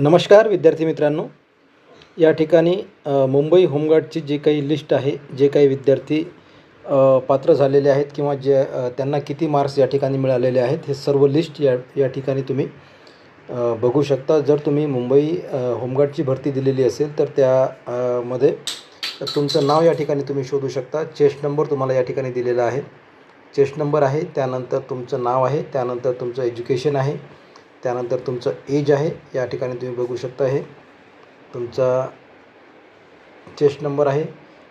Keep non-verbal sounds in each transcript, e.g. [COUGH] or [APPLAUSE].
नमस्कार विद्यार्थी मित्रांनो. या ठिकाणी मुंबई होमगार्डची जी काही लिस्ट आहे जे काही विद्यार्थी पात्र झालेले आहेत किंवा जे त्यांना किती मार्क्स या ठिकाणी मिळालेले आहेत हे सर्व लिस्ट या या ठिकाणी तुम्ही बघू शकता. जर तुम्ही मुंबई होमगार्डची भरती दिलेली असेल तर त्या मध्ये तुमचं नाव या ठिकाणी तुम्ही शोधू शकता. चेस्ट नंबर तुम्हाला या ठिकाणी दिलेला आहे. चेस्ट नंबर आहे त्यानंतर तुमचं नाव आहे त्यानंतर तुमचं एज्युकेशन आहे त्यानंतर तुमचं एज आहे या ठिकाणी तुम्ही बघू शकता हे. तुमचा चेस्ट नंबर आहे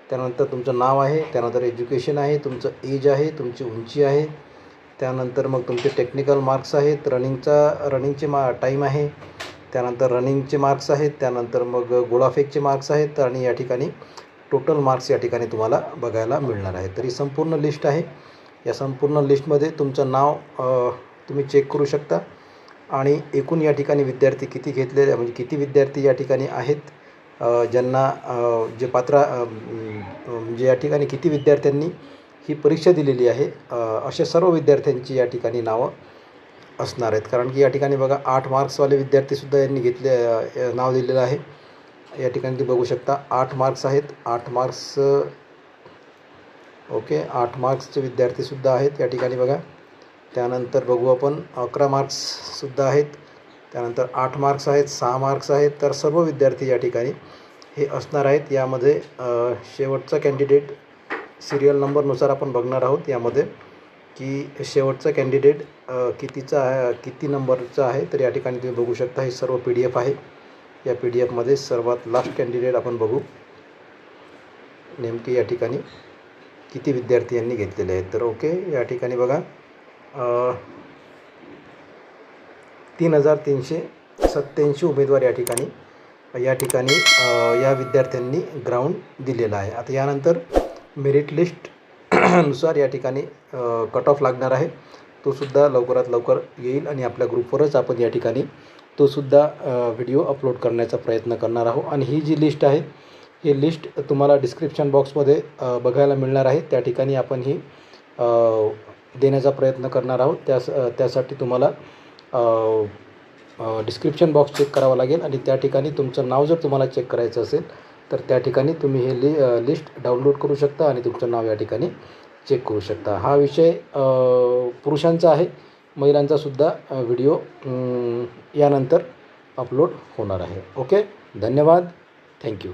त्यानंतर तुमचं नाव आहे त्यानंतर एज्युकेशन आहे तुमचं एज आहे तुमची उंची आहे. त्यानंतर मग तुमचे टेक्निकल मार्क्स आहेत रनिंगचा रनिंगचे मा टाईम आहे. त्यानंतर रनिंगचे मार्क्स आहेत त्यानंतर मग गोळाफेकचे मार्क्स आहेत आणि या ठिकाणी टोटल मार्क्स या ठिकाणी तुम्हाला बघायला मिळणार आहे. तर ही संपूर्ण लिस्ट आहे. या संपूर्ण लिस्टमध्ये तुमचं नाव तुम्ही चेक करू शकता. आणि एकूण या ठिकाणी विद्यार्थी किती घेतलेले म्हणजे किती विद्यार्थी या ठिकाणी आहेत? ज्यांना जे पात्र म्हणजे या ठिकाणी किती विद्यार्थ्यांनी ही परीक्षा दिलेली आहे? असे अशा सर्व विद्यार्थ्यांची या ठिकाणी नावं असणार आहेत. कारण की या ठिकाणी बघा आठ मार्क्सवाले विद्यार्थीसुद्धा यांनी घेतले नाव दिलेलं आहे. या ठिकाणी तुम्ही बघू शकता आठ मार्क्स आहेत. आठ मार्क्स ओके आठ मार्क्सचे विद्यार्थीसुद्धा आहेत या ठिकाणी बघा. त्यानंतर बघू आपण अकरा मार्क्ससुद्धा आहेत. त्यानंतर आठ मार्क्स आहेत सहा मार्क्स आहेत. तर सर्व विद्यार्थी या ठिकाणी हे असणार आहेत. यामध्ये शेवटचा कॅन्डिडेट सिरियल नंबरनुसार आपण बघणार आहोत. यामध्ये की शेवटचा कॅन्डिडेट कितीचा आहे किती नंबरचा आहे तर या ठिकाणी तुम्ही बघू शकता हे सर्व पी डी एफ आहे. या पी डी एफमध्ये सर्वात लास्ट कॅन्डिडेट आपण बघू. नेमके या ठिकाणी किती विद्यार्थी यांनी घेतलेले आहेत. तर ओके या ठिकाणी बघा. तीन हजार तीनशे सत्त्याऐंशी उमेदवार या ठिकाणी या ठिकाणी या विद्यार्थ्यांनी ग्राउंड दिलेला आहे. आता यानंतर मेरिट लिस्ट [CLEARS THROAT] नुसार या ठिकाणी कट ऑफ लागणार आहे. तो सुद्धा लवकरात लवकर येईल आणि आपल्या ग्रुपवरच आपण या ठिकाणी तो सुद्धा व्हिडिओ अपलोड करण्याचा प्रयत्न करणार आहोत. आणि ही जी लिस्ट आहे ही लिस्ट तुम्हाला डिस्क्रिप्शन बॉक्समध्ये बघायला मिळणार आहे. त्या ठिकाणी आपण ही देण्याचा प्रयत्न करणार आहोत. त्यास त्यासाठी तुम्हाला डिस्क्रिप्शन बॉक्स चेक करावा लागेल आणि त्या ठिकाणी तुमचं नाव जर तुम्हाला चेक करायचं असेल तर त्या ठिकाणी तुम्ही हे लि लिस्ट डाउनलोड करू शकता आणि तुमचं नाव या ठिकाणी चेक करू शकता. हा विषय पुरुषांचा आहे. महिलांचासुद्धा व्हिडिओ यानंतर अपलोड होणार आहे. ओके धन्यवाद. थँक्यू